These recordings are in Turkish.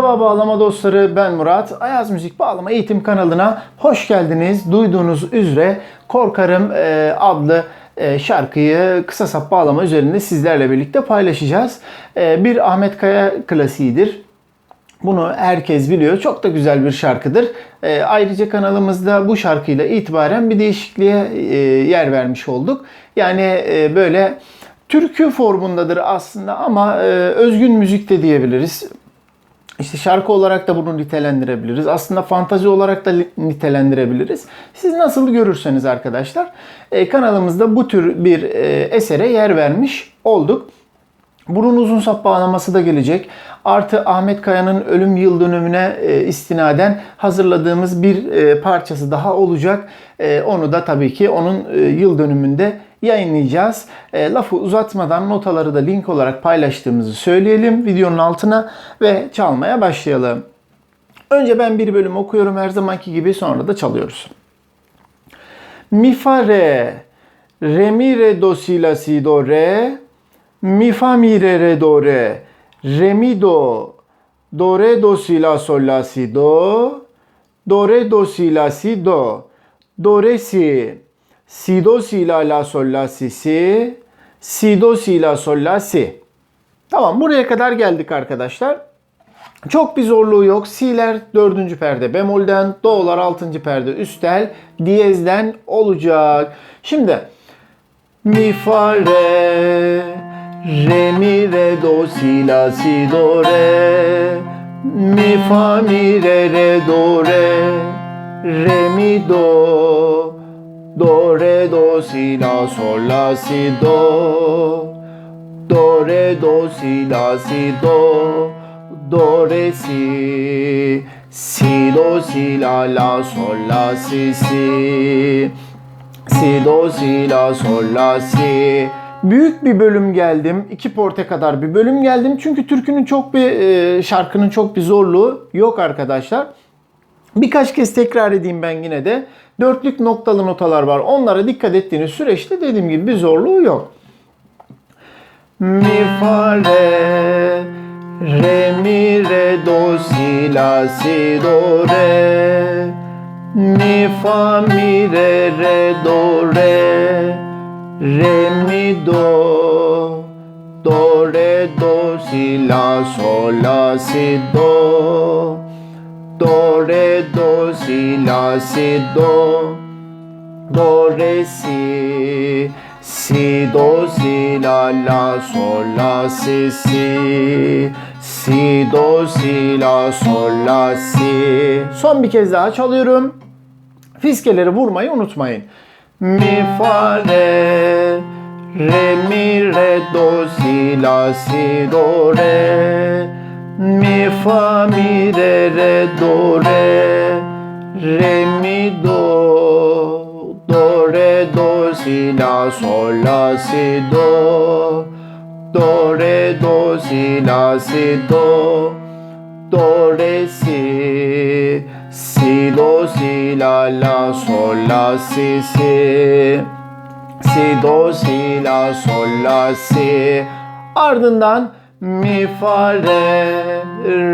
Merhaba bağlama dostları ben Murat. Ayaz Müzik Bağlama Eğitim kanalına hoş geldiniz. Duyduğunuz üzere Korkarım e, adlı e, şarkıyı kısa sap bağlama üzerinde sizlerle birlikte paylaşacağız. E, bir Ahmet Kaya klasiğidir. Bunu herkes biliyor. Çok da güzel bir şarkıdır. E, ayrıca kanalımızda bu şarkıyla itibaren bir değişikliğe yer vermiş olduk. Yani böyle türkü formundadır aslında ama e, özgün müzik de diyebiliriz. İşte şarkı olarak da bunu nitelendirebiliriz. Aslında fantazi olarak da li- nitelendirebiliriz. Siz nasıl görürseniz arkadaşlar e, kanalımızda bu tür bir e, esere yer vermiş olduk. Bunun uzun sap bağlaması da gelecek. Artı Ahmet Kaya'nın ölüm yıl dönümüne e, istinaden hazırladığımız bir e, parçası daha olacak. E, onu da tabii ki onun yıl dönümünde yayınlayacağız. Lafı uzatmadan notaları da link olarak paylaştığımızı söyleyelim videonun altına ve çalmaya başlayalım. Önce ben bir bölüm okuyorum her zamanki gibi sonra da çalıyoruz. Mi fa re, re mi re do si la si do re, mi fa mi re re do re, re mi do, do re do si la sol la si do, do re do si la si do, do re si, si do si la la sol la si si, si do si la sol la si. Tamam buraya kadar geldik arkadaşlar. Çok bir zorluğu yok. Si'ler 4. perde bemolden, do'lar 6. perde üstel, diyezden olacak. Şimdi mi fa re re mi re do si la si do re. Mi fa mi re re do re. Re mi do. Do re do si la sol la si do. Do re do si la si do. Do re si. Si do si la la sol la si si. Si do si la sol la si Büyük bir bölüm geldim. iki porte kadar bir bölüm geldim. Çünkü türkünün çok bir e, şarkının çok bir zorluğu yok arkadaşlar. Birkaç kez tekrar edeyim ben yine de. Dörtlük noktalı notalar var. Onlara dikkat ettiğiniz süreçte dediğim gibi bir zorluğu yok. Mi fa re re mi re do si la si do re mi fa mi re re do re re mi do do re do si la sol la si do. Do re do si la si do. Do re si si do si la la sol la si si. Si do si la sol la si. Son bir kez daha çalıyorum. Fiskeleri vurmayı unutmayın mi fa re re mi re do si la si do re. Mi fa mi re re do re. Re mi do do re do si la sol la si do. Do re do si la si do. Do re si si la la sol la si si si do si la sol la si ardından mi fa re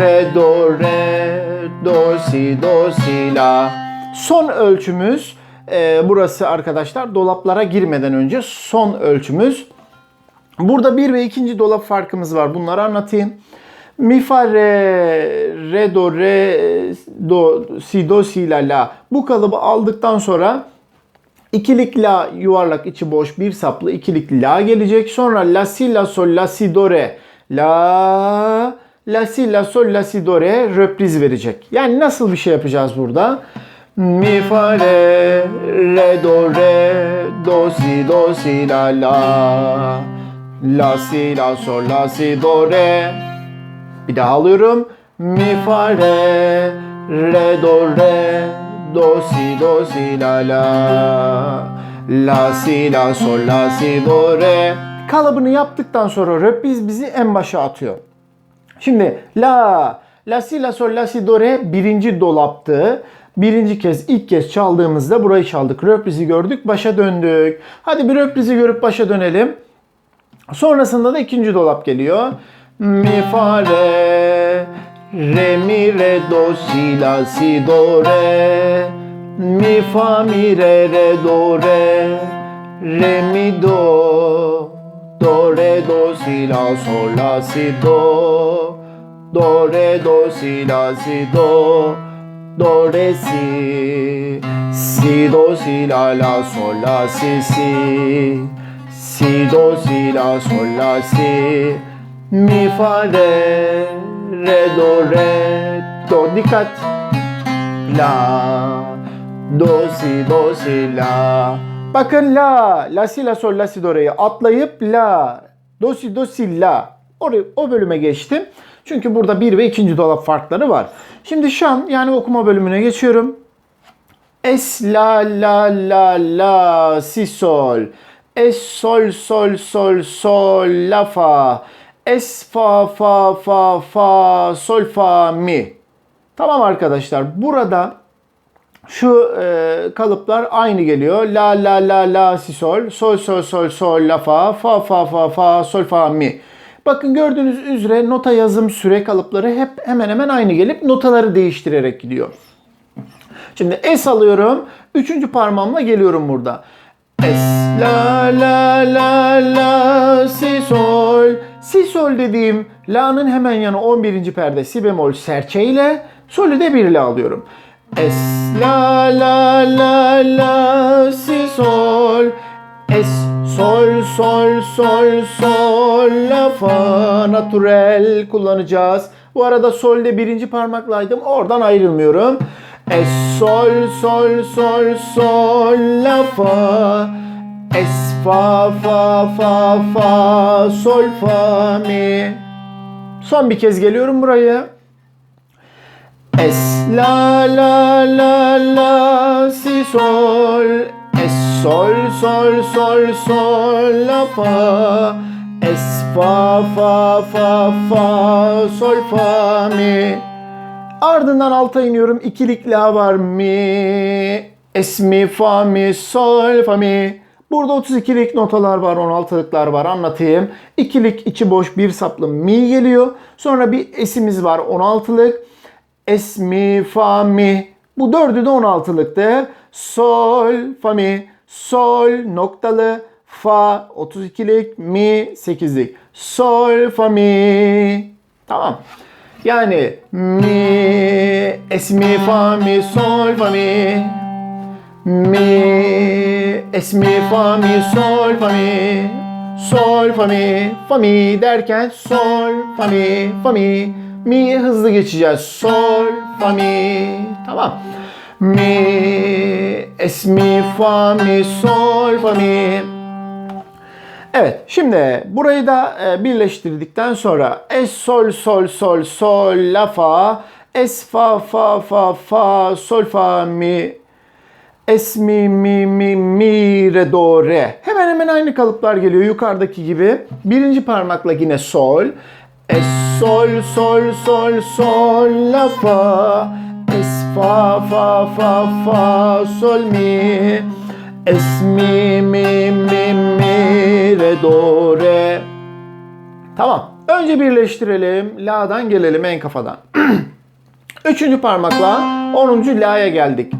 re do re do si do si la son ölçümüz e, burası arkadaşlar dolaplara girmeden önce son ölçümüz Burada bir ve ikinci dolap farkımız var. Bunları anlatayım. Mi fa re re do re do si do si la la. Bu kalıbı aldıktan sonra ikilik la yuvarlak içi boş bir saplı ikilik la gelecek. Sonra la si la sol la si do re la la si la sol la si do re röpriz verecek. Yani nasıl bir şey yapacağız burada? Mi fa re re do re do si do si la la La si la sol la si do re Bir daha alıyorum Mi fa re Re do re Do si do si la la La si la sol la si do re Kalıbını yaptıktan sonra röpiz bizi en başa atıyor. Şimdi la la si la sol la si do re birinci dolaptı. Birinci kez ilk kez çaldığımızda burayı çaldık. Röprizi gördük başa döndük. Hadi bir röprizi görüp başa dönelim. Sonrasında da ikinci dolap geliyor. Mi fa re re mi re do si la si do re. Mi fa mi re re do re. Re mi do do re do si la sol la si do. Do re do si la si do. Do re si si do si la la sol la si si. Si do si la sol la si mi fa re re do re do dikkat la do si do si la bakın la la si la sol la si do re'yi atlayıp la do si do si la Oraya, o bölüme geçtim. Çünkü burada bir ve ikinci dolap farkları var. Şimdi şan yani okuma bölümüne geçiyorum. Es la la la la si sol. Es sol sol sol sol la fa. Es fa fa fa fa sol fa mi. Tamam arkadaşlar burada şu e, kalıplar aynı geliyor. La la la la si sol, sol sol sol sol la fa, fa fa fa fa sol fa mi. Bakın gördüğünüz üzere nota yazım süre kalıpları hep hemen hemen aynı gelip notaları değiştirerek gidiyor. Şimdi es alıyorum. Üçüncü parmağımla geliyorum burada. Es la la la sol dediğim la'nın hemen yanı 11. perde si bemol serçe ile solü de 1 ile alıyorum. Es la la la la si sol. Es sol sol sol sol la fa naturel kullanacağız. Bu arada solde birinci parmaklaydım. Oradan ayrılmıyorum. Es sol sol sol sol la fa. Es fa fa fa fa sol fa mi. Son bir kez geliyorum buraya. Es la la la la si sol Es sol sol sol sol la fa Es fa fa fa fa sol fa mi Ardından alta iniyorum. İkilik la var mi Es mi fa mi sol fa mi Burada 32'lik notalar var, 16'lıklar var anlatayım. İkilik içi boş bir saplı mi geliyor. Sonra bir esimiz var 16'lık. Es mi fa mi. Bu dördü de 16'lıktı. Sol fa mi. Sol noktalı. Fa 32'lik. Mi 8'lik. Sol fa mi. Tamam. Yani mi es mi fa mi sol fa mi. Mi es mi fa mi sol fa mi. Sol fa mi fa mi derken sol fa mi fa mi mi'ye hızlı geçeceğiz. Sol fa mi. Tamam. Mi es mi fa mi sol fa mi. Evet şimdi burayı da e, birleştirdikten sonra es sol sol sol sol la fa es fa fa fa fa sol fa mi Es mi mi mi mi re do re. Hemen hemen aynı kalıplar geliyor yukarıdaki gibi. Birinci parmakla yine sol. Es sol sol sol sol la fa. Es fa fa fa fa sol mi. Es mi mi mi mi re do re. Tamam. Önce birleştirelim. La'dan gelelim en kafadan. Üçüncü parmakla 10. La'ya geldik.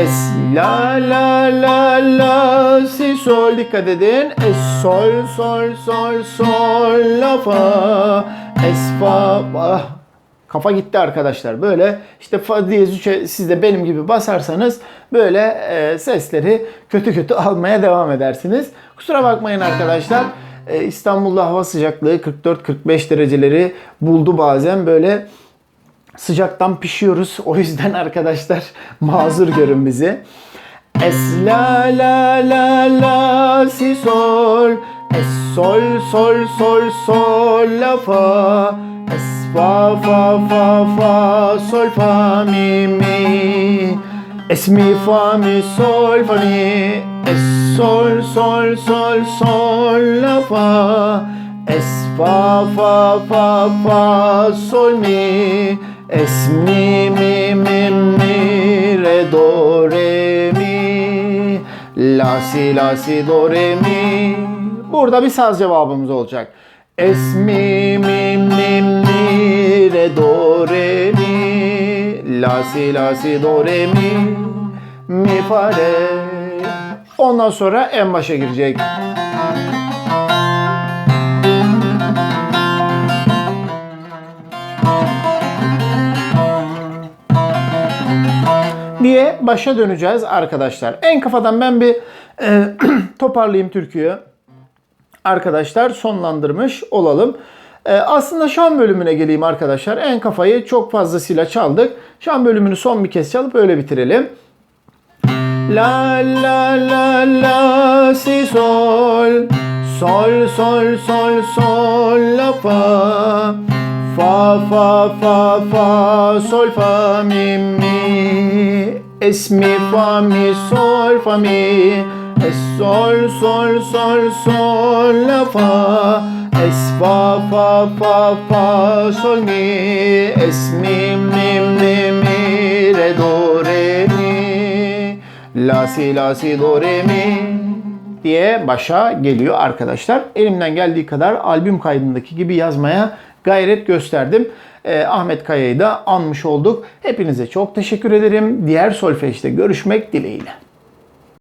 Es la la la la si sol dikkat edin. Es sol sol sol sol la fa. Es fa ah. Kafa gitti arkadaşlar. Böyle işte fa diyez üçe siz de benim gibi basarsanız böyle e, sesleri kötü kötü almaya devam edersiniz. Kusura bakmayın arkadaşlar. E, İstanbul'da hava sıcaklığı 44-45 dereceleri buldu bazen böyle sıcaktan pişiyoruz. O yüzden arkadaşlar mazur görün bizi. Es la la la la si sol. Es sol sol sol sol la fa. Es fa fa fa fa sol fa mi mi. Es mi fa mi sol fa mi. Es sol sol sol sol la fa. Es fa fa fa fa sol mi Es mi mi mi mi re do re mi La si la si do re mi Burada bir saz cevabımız olacak. Es mi mi mi mi re do re mi la si la si do re mi mi fa re. Ondan sonra en başa girecek. Başa döneceğiz arkadaşlar. En kafadan ben bir e, toparlayayım türküyü. Arkadaşlar sonlandırmış olalım. E, aslında şan bölümüne geleyim arkadaşlar. En kafayı çok fazlasıyla çaldık. Şan bölümünü son bir kez çalıp öyle bitirelim. La la la la si sol Sol sol sol sol la fa Fa fa fa fa sol fa mi mi Es mi fa mi sol fa mi Es sol sol sol sol la fa. Es fa fa fa fa sol mi. Es mi mi mi mi re do re mi. La si la si do re mi diye başa geliyor arkadaşlar. Elimden geldiği kadar albüm kaydındaki gibi yazmaya gayret gösterdim. Ee, Ahmet Kaya'yı da anmış olduk. Hepinize çok teşekkür ederim. Diğer solfejde görüşmek dileğiyle.